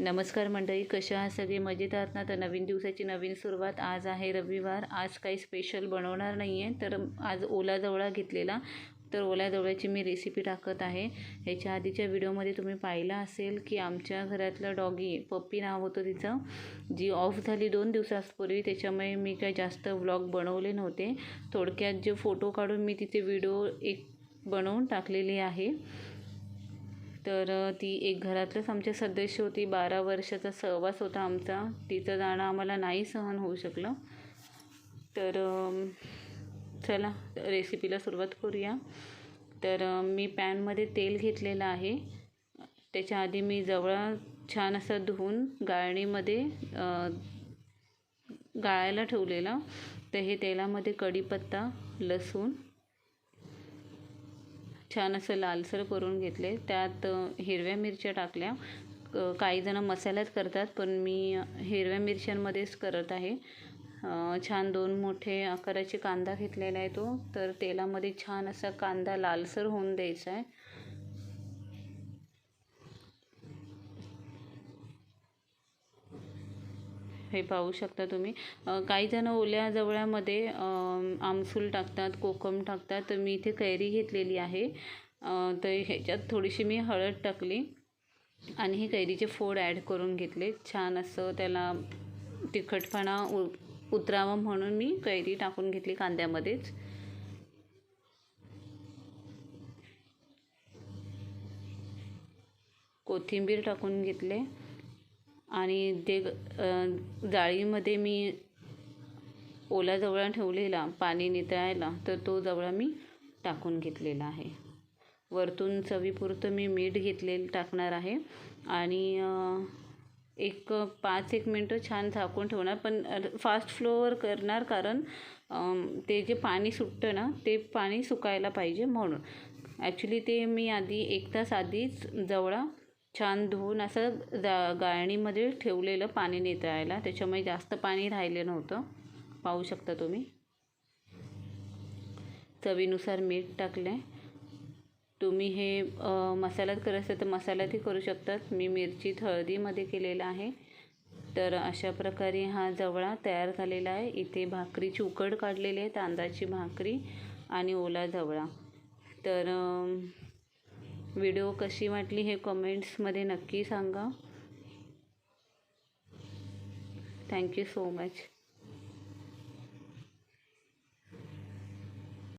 नमस्कार मंडळी कशा आहात सगळे? मजेत आहात ना? तर नवीन दिवसाची नवीन सुरुवात आज आहे रविवार. आज काही स्पेशल बनवणार नाही आहे तर आज ओला जवळा घेतलेला. तर ओल्या जवळ्याची मी रेसिपी टाकत आहे. ह्याच्या आधीच्या व्हिडिओमध्ये तुम्ही पाहिलं असेल की आमच्या घरातलं डॉगी पप्पी नाव होतं तिचं जी ऑफ झाली दोन दिवसापूर्वी. त्याच्यामुळे मी काय जास्त व्लॉग बनवले नव्हते. थोडक्यात जे फोटो काढून मी तिचे व्हिडिओ एक बनवून टाकलेली आहे. तर ती एक घरातलंच आमचे सदस्य होती. बारा वर्षाचा सहवास होता आमचा. तिचं जाणं आम्हाला नाही सहन होऊ शकलं. तर चला रेसिपीला सुरुवात करूया. तर मी पॅनमध्ये तेल घेतलेलं आहे. त्याच्या आधी मी जवळ छान असं धुवून गाळणीमध्ये गाळायला ठेवलेलं. तर हे तेलामध्ये कढीपत्ता लसूण छान असं लालसर करून घेतले. त्यात हिरव्या मिरच्या टाकल्या. काही जण मसाल्यात करतात पण मी हिरव्या मिरच्यांमध्येच करत आहे. छान दोन मोठे आकाराचे कांदा घेतलेला आहे तो. तर तेलामध्ये छान असा कांदा लालसर होऊन द्यायचा आहे. हे पाहू शकता तुम्ही. काही जण ओल्या जवळ्यामध्ये आमसूल टाकतात कोकम टाकतात. तर मी इथे कैरी घेतलेली आहे. तर ह्याच्यात थोडीशी मी हळद टाकली आणि हे कैरीचे फोड ॲड करून घेतले. छान असं त्याला तिखटपणा उ उतरावं म्हणून मी कैरी टाकून घेतली कांद्यामध्येच. कोथिंबीर टाकून घेतले. आणि ते जाळीमध्ये मी ओला जवळा ठेवलेला पाणी नितळायला तर तो जवळा मी टाकून घेतलेला आहे. वरतून चवीपुरतं मी मीठ घेतलेलं टाकणार आहे. आणि एक पाच एक मिनटं छान झाकून ठेवणार पण फास्ट फ्लोवर करणार कारण ते जे पाणी सुटतं ना ते पाणी सुकायला पाहिजे म्हणून. ॲक्च्युली ते मी आधी एक तास आधीच जवळा छान धुवून असं जा गाळणीमध्ये ठेवलेलं पाणी नितळायला त्याच्यामुळे जास्त पाणी राहिलं नव्हतं. पाहू शकता तुम्ही. चवीनुसार मीठ टाकले तुम्ही हे मसाल्यात करत असेल तर मसाल्यातही करू शकतात. मी मिरची हळदीमध्ये केलेलं आहे. तर अशा प्रकारे हा जवळा तयार झालेला आहे. इथे भाकरीची उकड काढलेली आहे तांदळाची भाकरी आणि ओला जवळा. तर व्हिडिओ कशी वाटली हे कमेंट्समध्ये नक्की सांगा. Thank you so much